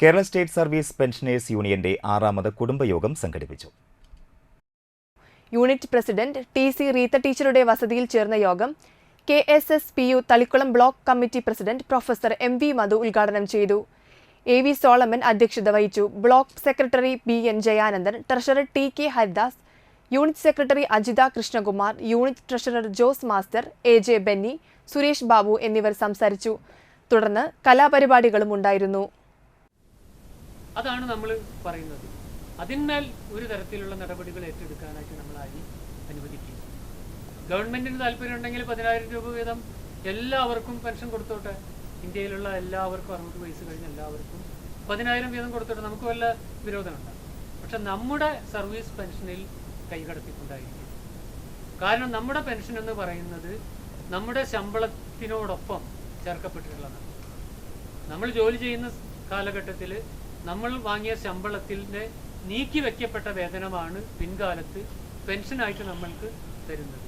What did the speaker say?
Kerala state service pensioners യൂണിയന്റെ ആറാമത് കുടുംബയോഗം സംഘടിപ്പിച്ചു. Unit president T C Reetha ടീച്ചറുടെ വസതിയിൽ ചേർന്ന യോഗം K S S P U Thalikulam block committee president professor M V Madhu ഉദ്ഘാടനം ചെയ്തു. എ വി സോളമൻ അധ്യക്ഷത വഹിച്ചു. Block secretary B N Jayanandan treasurer T K Haridas unit secretary Ajitha Krishnakumar unit treasurer Jose master A J Benny Suresh Babu എന്നിവർ സംസാരിച്ചു. തുടർന്ന് കലാപരിപാടികളും ഉണ്ടായിരുന്നു. അതാണ് നമ്മൾ പറയുന്നത്. അതിന്മേൽ ഒരു തരത്തിലുള്ള നടപടികൾ ഏറ്റെടുക്കാനായിട്ട് നമ്മൾ ആരും അനുവദിക്കും ഗവൺമെന്റിന് താല്പര്യം ഉണ്ടെങ്കിൽ പതിനായിരം രൂപ വീതം എല്ലാവർക്കും പെൻഷൻ കൊടുത്തോട്ടെ. ഇന്ത്യയിലുള്ള എല്ലാവർക്കും അറുപത് വയസ്സ് കഴിഞ്ഞ എല്ലാവർക്കും പതിനായിരം വീതം കൊടുത്തോട്ടെ. നമുക്ക് വല്ല വിരോധമുണ്ട്. പക്ഷെ നമ്മുടെ സർവീസ് പെൻഷനിൽ കൈകടത്തിക്കൊണ്ടായിരിക്കും. കാരണം നമ്മുടെ പെൻഷൻ എന്ന് പറയുന്നത് നമ്മുടെ ശമ്പളത്തിനോടൊപ്പം ചേർക്കപ്പെട്ടിട്ടുള്ളതാണ്. നമ്മൾ ജോലി ചെയ്യുന്ന കാലഘട്ടത്തിൽ നമ്മൾ വാങ്ങിയ ശമ്പളത്തിന്റെ നീക്കി വെക്കപ്പെട്ട വേതനമാണ് പിൻകാലത്ത് പെൻഷനായിട്ട് നമ്മൾക്ക് തരുന്നത്.